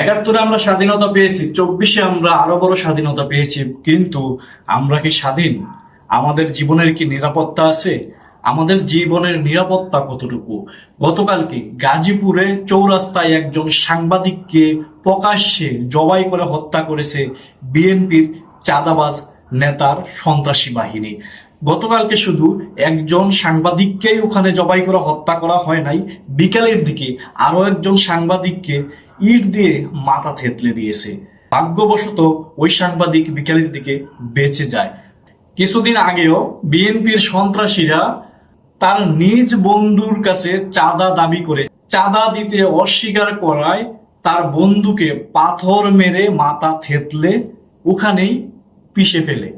একাত্তরে আমরা স্বাধীনতা পেয়েছি, চব্বিশে আমরা আরও বড় স্বাধীনতা পেয়েছি, কিন্তু আমরা কি স্বাধীন? আমাদের জীবনের কি নিরাপত্তা আছে? আমাদের জীবনের নিরাপত্তা কতটুকু? গতকালকে গাজীপুরে চৌরাস্তায় একজন সাংবাদিককে প্রকাশ্যে জবাই করে হত্যা করেছে বিএনপির চাঁদাবাজ নেতার সন্ত্রাসী বাহিনী। গতকালকে শুধু একজন সাংবাদিককেই ওখানে জবাই করে হত্যা করা হয় নাই, বিকালের দিকে আরও একজন সাংবাদিককে ইট দিয়ে মাথা থেতলে দিয়েছে। ভাগ্যবশত ওই সাংবাদিক বিকালের দিকে বেঁচে যায়। কিছুদিন আগেও বিএনপির সন্ত্রাসীরা তার নিজ বন্ধুর কাছে চাঁদা দাবি করে, চাঁদা দিতে অস্বীকার করায় তার বন্ধুকে পাথর মেরে মাথা থেতলে ওখানেই পিষে ফেলে।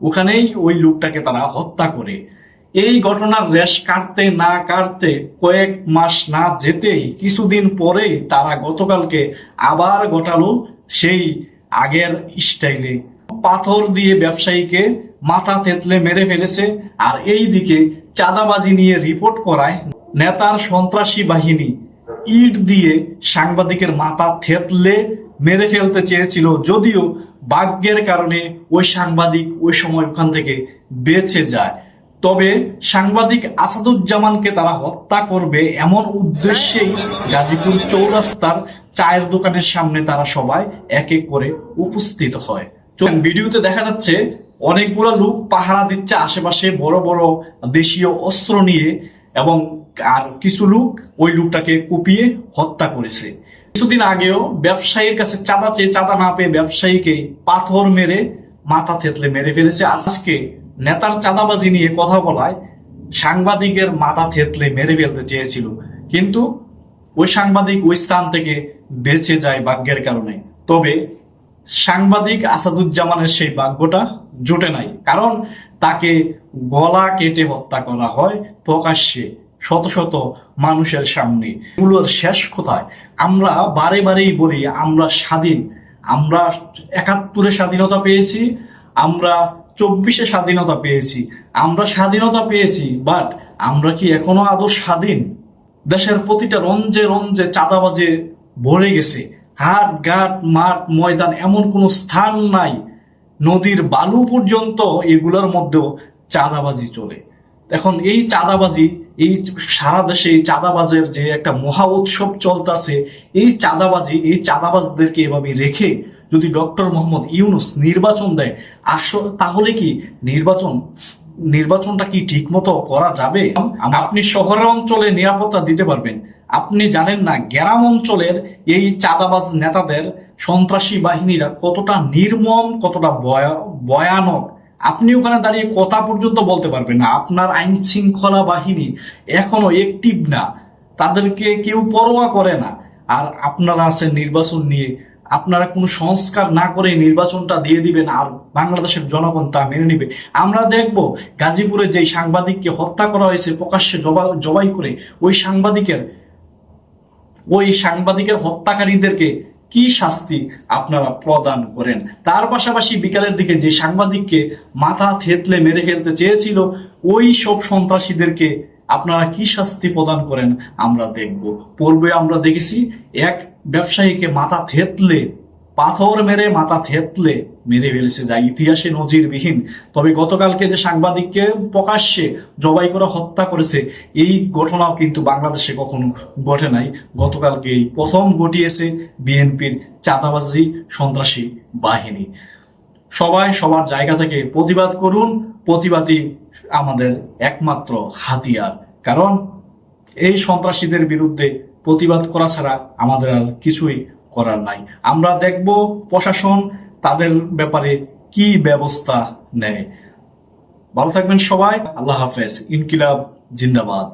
ওখানেই ওই লোকটাকে তারা হত্যা করে। এই ঘটনার রেশ কাটতে না কাটতে কয়েক মাস না যেতেই কিছুদিন পরেই তারা গতকালকে আবার ঘটালো সেই আগের স্টাইলে। পাথর দিয়ে ব্যবসায়ীকে মাথা তেতলে মেরে ফেলেছে আর এই দিকে চাঁদাবাজি নিয়ে রিপোর্ট করায় নেতার সন্ত্রাসী বাহিনী। ইট দিয়ে সাংবাদিকের মাথা থেতলে মেরে ফেলতে চেয়েছিল যদিও ভাগ্যের কারণে ওই সাংবাদিক ওই সময় ওখান থেকে বেঁচে যায়। তবে সাংবাদিক আসাদুজ্জামানকে তারা হত্যা করবে এমন উদ্দেশ্যেই গাজীপুর চৌরাস্তার চায়ের দোকানের সামনে তারা সবাই এক এক করে উপস্থিত হয়। ভিডিওতে দেখা যাচ্ছে অনেকগুলো লোক পাহারা দিচ্ছে আশেপাশে বড় বড় দেশীয় অস্ত্র নিয়ে এবং আর কিছু লোক ওই লোকটাকে কুপিয়ে হত্যা করেছে। কিছুদিন আগেও ব্যবসায়ীর কাছে চাঁদা চেয়ে চাঁদা না পেয়ে ব্যবসায়ীকে পাথর মেরে মাথা থেতলে মেরে ফেলেছে। আজকে নেতার চাঁদাবাজি নিয়ে কথা বলায় সাংবাদিকের মাথা থেতলে মেরে ফেলতে চেয়েছিল। কিন্তু ওই সাংবাদিক ওই স্থান থেকে বেঁচে যায় ভাগ্যের কারণে। তবে সাংবাদিক আসাদুজ্জামানের সেই ভাগ্যটা জোটে নাই। কারণ তাকে গলা কেটে হত্যা করা হয় প্রকাশ্যে। শত শত মানুষের সামনে। এগুলোর শেষ কোথায়? আমরা বারে বারেই বলি, আমরা স্বাধীন। আমরা একাত্তরে স্বাধীনতা পেয়েছি, আমরা চব্বিশে স্বাধীনতা পেয়েছি। আমরা স্বাধীনতা পেয়েছি বাট আমরা কি এখনও আদৌ স্বাধীন? দেশের প্রতিটা রঞ্জে রঞ্জে চাঁদাবাজে ভরে গেছে। হাট, ঘাট, মাঠ, ময়দান এমন কোনো স্থান নাই। নদীর বালু পর্যন্ত এগুলোর মধ্যেও চাঁদাবাজি চলে। এখন এই চাঁদাবাজি, এই সারা দেশে এই চাঁদাবাজের যে একটা মহা উৎসব চলতেছে, এই চাঁদাবাজি, এই চাঁদাবাজদেরকে এভাবে রেখে যদি ডক্টর মোহাম্মদ ইউনুস নির্বাচন দেয় আসল তাহলে কি নির্বাচন, নির্বাচনটা কি ঠিক মতো করা যাবে? আপনি শহর অঞ্চলে নিরাপত্তা দিতে পারবেন। আপনি জানেন না গ্রাম অঞ্চলের এই চাঁদাবাজ নেতাদের সন্ত্রাসী বাহিনীরা কতটা নির্মম, কতটা ভয়া- ভয়ানক আপনি ওখানে দাঁড়িয়ে কথা পর্যন্ত বলতে পারবেন না। আপনার আইন শৃঙ্খলা বাহিনী এখনও একটিভ না। তাদেরকে কেউ পরোয়া করে না। আর আপনারা আছেন নির্বাচন নিয়ে। আপনারা কোনো সংস্কার না করে নির্বাচনটা দিয়ে দিবেন আর বাংলাদেশের জনগণ তা মেনে নিবে। আমরা দেখব গাজীপুরে যে সাংবাদিককে হত্যা করা হয়েছে, প্রকাশ্যে জবা- জবাই করে, ওই সাংবাদিকের ওই সাংবাদিকের হত্যাকারীদেরকে কি শাস্তি আপনারা প্রদান করেন? তার পাশাপাশি বিকালের দিকে যে সাংবাদিককে মাথা থেতলে মেরে ফেলতে চেয়েছিল, ওই সব সন্ত্রাসীদেরকে আপনারা কি শাস্তি প্রদান করেন আমরা দেখব। পূর্বে আমরা দেখেছি, এক ব্যবসায়ীকে মাথা থেতলে পাথর মেরে মাথা থেতলে মেরে ফেলেছে যা ইতিহাসে নজিরবিহীন। তবে গতকালকে যে সাংবাদিককে প্রকাশ্যে জবাই করে হত্যা করেছে, এই ঘটনাও কিন্তু বাংলাদেশে কখনো ঘটে নাই। গতকালকে এই প্রথম ঘটিয়েছে বিএনপির চাঁদাবাজি সন্ত্রাসী বাহিনী। সবাই সবার জায়গা থেকে প্রতিবাদ করুন, প্রতিবাদই আমাদের একমাত্র হাতিয়ার। কারণ এই সন্ত্রাসীদের বিরুদ্ধে প্রতিবাদ করা ছাড়া আমাদের আর কিছুই করার নাই। আমরা দেখব প্রশাসন তাদের ব্যাপারে কি ব্যবস্থা নেয়। ভালো থাকবেন সবাই। আল্লাহ হাফেজ। ইনকিলাব জিন্দাবাদ।